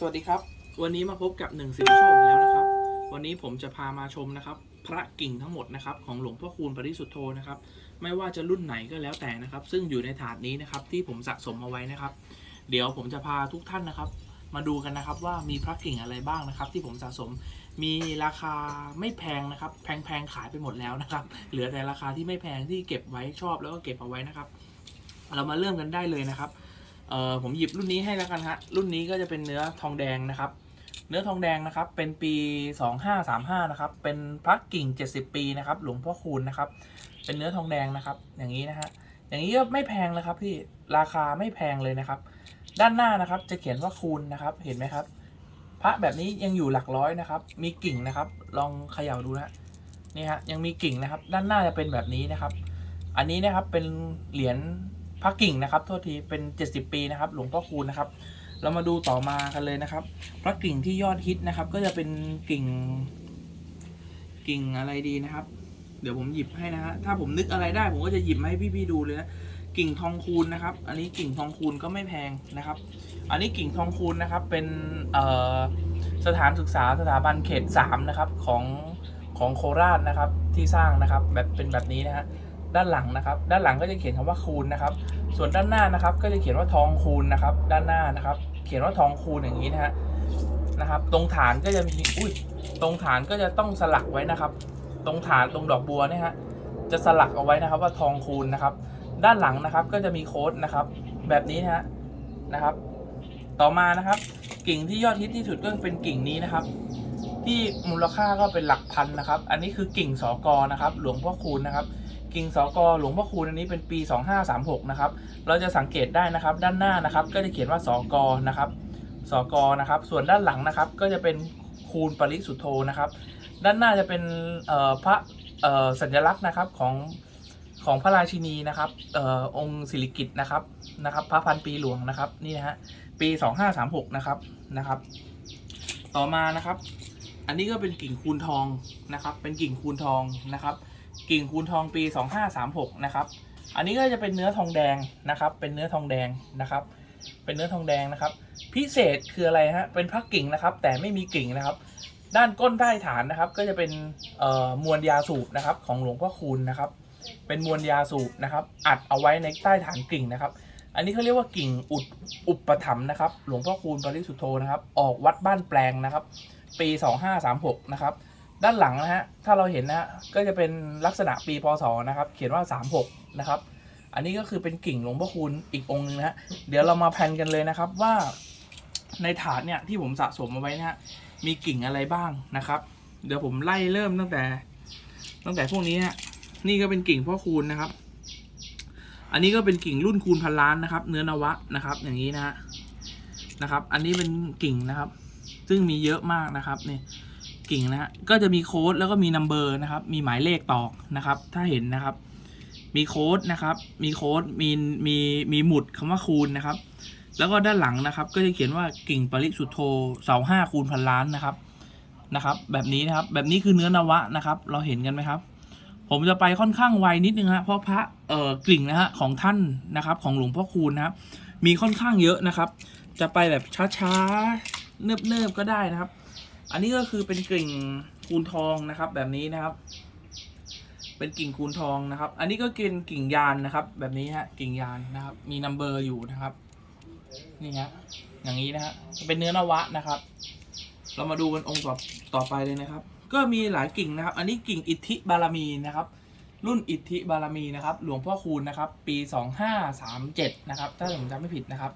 สวัสดีครับ วันนี้มาพบกับหนึ่งสิริโชคอีกแล้วนะครับ วันนี้ผมจะพามาชมนะครับ พระกิ่งทั้งหมดนะครับของหลวงพ่อคูณปริสุทธโธนะครับ ไม่ว่าจะรุ่นไหนก็แล้วแต่นะครับ ซึ่งอยู่ในถาดนี้นะครับที่ผมสะสมเอาไว้นะครับ เดี๋ยวผมจะพาทุกท่านนะครับ มาดูกันนะครับว่ามีพระกิ่งอะไรบ้างนะครับ ที่ผมสะสมมีราคาไม่แพงนะครับ แพงๆขายไปหมดแล้วนะครับ เหลือแต่ราคาที่ไม่แพงที่เก็บไว้ชอบแล้วก็เก็บเอาไว้นะครับ เรามาเริ่มกันได้เลยนะครับ เอ่อผมหยิบรุ่นนี้ให้แล้วกันฮะ รุ่นนี้ก็จะเป็นเนื้อทองแดงนะครับ เนื้อทองแดงนะครับ เป็นปี 2535 นะครับ เป็นพระกิ่ง 70 ปีนะครับ หลวงพ่อคูณนะครับ เป็นเนื้อทองแดงนะครับ อย่างนี้นะฮะ อย่างนี้ก็ไม่แพงนะครับพี่ ราคาไม่แพงเลยนะครับ ด้านหน้านะครับจะเขียนว่าคูณนะครับ เห็นไหมครับ พระแบบนี้ยังอยู่หลักร้อยนะครับ มีกิ่งนะครับ ลองเขย่าดูนะนี่ฮะ ยังมีกิ่งนะครับ ด้านหน้าจะเป็นแบบนี้นะครับ อันนี้นะครับเป็นเหรียญ พระกิ่งนะครับโทษทีเป็น 70 ปีนะครับ หลวงพ่อคูณนะครับ เรามาดูต่อมากันเลยนะครับ พระกิ่งที่ยอดฮิตนะครับ ก็จะเป็นกิ่ง กิ่งอะไรดีนะครับ เดี๋ยวผมหยิบให้นะฮะถ้าผมนึกอะไรได้ ผมก็จะหยิบให้พี่ๆดูเลยนะกิ่งทองคูณนะครับ อันนี้กิ่งทองคูณก็ไม่แพงนะครับ อันนี้กิ่งทองคูณนะครับเป็นสถานศึกษาสถาบันเขต3นะครับของของโคราชนะครับที่สร้างนะครับแบบเป็นแบบนี้นะฮะ ด้านหลังนะครับ ด้านหลังก็จะเขียนคำว่าคูณนะครับ ส่วนด้านหน้านะครับ ก็จะเขียนว่าทองคูณนะครับ ด้านหน้านะครับ เขียนว่าทองคูณอย่างนี้นะฮะนะครับ ตรงฐานก็จะมีอุ้ยตรงฐานก็จะต้องสลักไว้นะครับ ตรงฐานตรงดอกบัวเนี่ยฮะจะสลักเอาไว้นะครับว่าทองคูณนะครับ ด้านหลังนะครับก็จะมีโค้ดนะครับ แบบนี้นะฮะนะครับ ต่อมานะครับ กิ่งที่ยอดฮิตที่สุดก็เป็นกิ่งนี้นะครับ ที่มูลค่าก็เป็นหลักพันนะครับ อันนี้คือกิ่งสอกอนะครับ หลวงพ่อคูณนะครับ กิ่งสอกอหลวงพ่อคูณอันนี้เป็นปี 2536 นะครับ เราจะสังเกตได้นะครับ ด้านหน้านะครับ ก็จะเขียนว่าสอกอนะครับสอกอนะครับ ส่วนด้านหลังนะครับ ก็จะเป็นคูณปริสุทธโธนะครับ ด้านหน้าจะเป็นพระสัญลักษณ์นะครับของของพระราชินีนะครับออองค์สิริกิตนะครับนะครับ พระพันปีหลวงนะครับนี่นะฮะปี 2536 นะครับนะครับ ต่อมานะครับ อันนี้ก็เป็นกิ่งคูณทองนะครับ เป็นกิ่งคูณทองนะครับ กิ่งคูณทองปี 2536 นะครับ อันนี้ก็จะเป็นเนื้อทองแดงนะครับ เป็นเนื้อทองแดงนะครับ เป็นเนื้อทองแดงนะครับ พิเศษคืออะไรฮะ เป็นพระกิ่งนะครับ แต่ไม่มีกิ่งนะครับ ด้านก้นใต้ฐานนะครับ ก็จะเป็นมวลยาสูบนะครับ ของหลวงพ่อคูณนะครับ เป็นมวลยาสูบนะครับ อัดเอาไว้ในใต้ฐานกิ่งนะครับ อันนี้เขาเรียกว่ากิ่งอุดอุปถัมภ์นะครับ หลวงพ่อคูณปริสุทธโธนะครับ ออกวัดบ้านแปลงนะครับ ปี 2536 นะครับ ด้านหลังนะฮะถ้าเราเห็นนะฮะก็จะเป็นลักษณะปีพศนะครับ เขียนว่า 36 นะครับ อันนี้ก็คือเป็นกิ่งหลวงพ่อคูณอีกองค์หนึงนะฮะเดี๋ยวเรามาแพนกันเลยนะครับว่าในถาดเนี่ยที่ผมสะสมเอาไว้นะฮะมีกิ่งอะไรบ้างนะครับ เดี๋ยวผมไล่เริ่มตั้งแต่ ตั้งแต่พวกนี้ฮะนี่ก็เป็นกิ่งพ่อคูณนะครับ อันนี้ก็เป็นกิ่งรุ่นคูณพันล้านนะครับ เนื้อนวะนะครับ อย่างนี้นะฮะนะครับ อันนี้เป็นกิ่งนะครับ ซึ่งมีเยอะมากนะครับนี่ กิ่งนะฮะก็จะมีโค้ดแล้วก็มีนัมเบอร์นะครับ มีหมายเลขตอกนะครับ ถ้าเห็นนะครับ มีโค้ดนะครับ มีโค้ดมีมีมีหมุดคำว่าคูณนะครับ แล้วก็ด้านหลังนะครับ ก็จะเขียนว่ากิ่งปริสุทธโธเสาห้าคูณพันล้านนะครับนะครับ แบบนี้นะครับแบบนี้คือเนื้อนวะนะครับ เราเห็นกันไหมครับ ผมจะไปค่อนข้างไวนิดนึงฮะเพราะพระเอ่อกิ่งนะฮะของท่านนะครับ ของหลวงพ่อคูณนะครับมีค่อนข้างเยอะนะครับ จะไปแบบช้าๆเนิบๆก็ได้นะครับ อันนี้ก็คือเป็นกิ่งคูณทองนะครับ แบบนี้นะครับ เป็นกิ่งคูณทองนะครับ อันนี้ก็กินกิ่งยานนะครับ แบบนี้ฮะกิ่งยานนะครับ มีนัมเบอร์อยู่นะครับ นี่ฮะอย่างนี้นะฮะเป็นเนื้อนวะนะครับ เรามาดูกันองค์ต่อต่อไปเลยนะครับ ก็มีหลายกิ่งนะครับ อันนี้กิ่งอิทธิบารมีนะครับ รุ่นอิทธิบารมีนะครับ หลวงพ่อคูณนะครับ ปี 2537 นะครับ ถ้าผมจำไม่ผิดนะครับ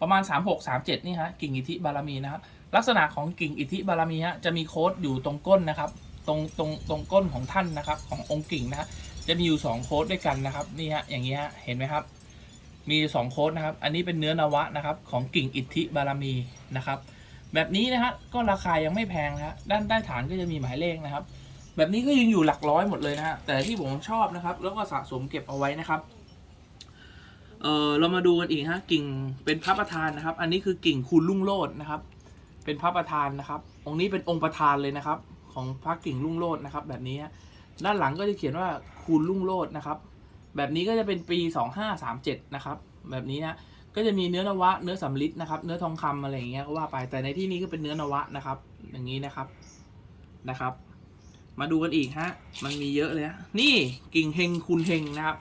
ประมาณ 36 37 นี่ฮะกิ่งอิทธิบารมีนะครับ ลักษณะของกิ่งอิทธิบารมีฮะจะมีโค้ดอยู่ตรงก้นนะครับ ตรงตรงตรงก้นของท่านนะครับ ขององค์กิ่งนะฮะจะมีอยู่ 2 โค้ดด้วยกันนะครับนี่ฮะอย่างนี้ฮะเห็นไหมครับ มีอยู่สองโค้ดนะครับ อันนี้เป็นเนื้อนวะนะครับ ของกิ่งอิทธิบารมีนะครับ แบบนี้นะฮะก็ราคายังไม่แพงนะฮะด้านใต้ฐานก็จะมีหมายเลขนะครับ แบบนี้ก็ยังอยู่หลักร้อยหมดเลยนะฮะแต่ที่ผมชอบนะครับ แล้วก็สะสมเก็บเอาไว้นะครับเออเรามาดูกันอีกฮะกิ่งเป็นพระประธานนะครับ อันนี้คือกิ่งคูณลุ่งโลดนะครับ เป็นพระประธานนะครับ องค์นี้เป็นองค์ประธานเลยนะครับ ของพระกิ่งลุ่งโลดนะครับ แบบนี้ด้านหลังก็จะเขียนว่าคูณลุ่งโลดนะครับ แบบนี้ก็จะเป็นปี 2537 นะครับ แบบนี้นะก็จะมีเนื้อนวะ เนื้อสำลิดนะครับ เนื้อทองคำอะไรอย่างเงี้ยก็ว่าไป แต่ในที่นี้ก็เป็นเนื้อนวะนะครับ อย่างนี้นะครับ นะครับ มาดูกันอีกฮะ มันมีเยอะเลยฮะ นี่กิ่งเฮงคูณเฮงนะครับ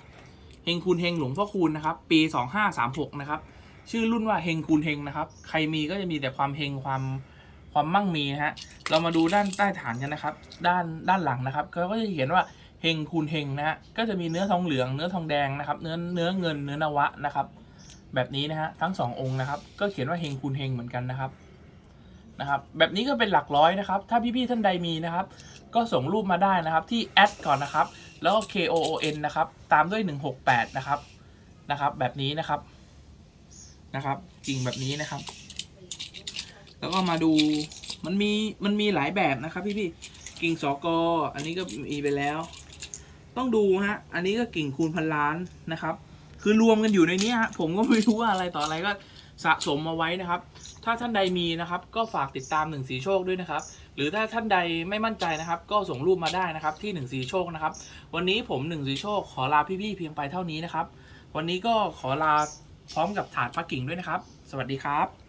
เฮงคูณเฮงหลวงพ่อคูณนะครับ ปี 2536 นะครับ ชื่อรุ่นว่าเฮงคูณเฮงนะครับ ใครมีก็จะมีแต่ความเฮงความความมั่งมีนะฮะ เรามาดูด้านใต้ฐานกันนะครับ ด้านด้านหลังนะครับเขาก็จะเขียนว่าเฮงคูณเฮงนะฮะ ก็จะมีเนื้อทองเหลือง เนื้อทองแดงนะครับ เนื้อเนื้อเงิน เนื้อนวะนะครับ แบบนี้นะฮะ ทั้งสององค์นะครับ ก็เขียนว่าเฮงคูณเฮงเหมือนกันนะครับนะครับ แบบนี้ก็เป็นหลักร้อยนะครับ ถ้าพี่ๆท่านใดมีนะครับ ก็ส่งรูปมาได้นะครับ ที่แอดก่อนนะครับ แล้วก็ K O O N นะครับ ตามด้วย 168 นะครับ นะครับ แบบนี้นะครับ นะครับ กิ่งแบบนี้นะครับ แล้วก็มาดูมันมีมันมีหลายแบบนะครับพี่พี่ๆกิ่งสอกออันนี้ก็มีไปแล้ว ต้องดูฮะ อันนี้ก็กิ่งคูณพันล้านนะครับ คือรวมกันอยู่ในนี้ฮะผมก็ไม่รู้ว่าอะไรต่ออะไรก็สะสมมาไว้นะครับ ถ้าท่านใดมีนะครับ ก็ฝากติดตามหนึ่งสีโชคด้วยนะครับ หรือถ้าท่านใดไม่มั่นใจนะครับ ก็ส่งรูปมาได้นะครับที่หนึ่งสีโชคนะครับ วันนี้ผมหนึ่งสีโชคขอลาพี่ๆเพียงไปเท่านี้นะครับ วันนี้ก็ขอลา พร้อมกับถาดปักกิ่งด้วยนะครับ สวัสดีครับ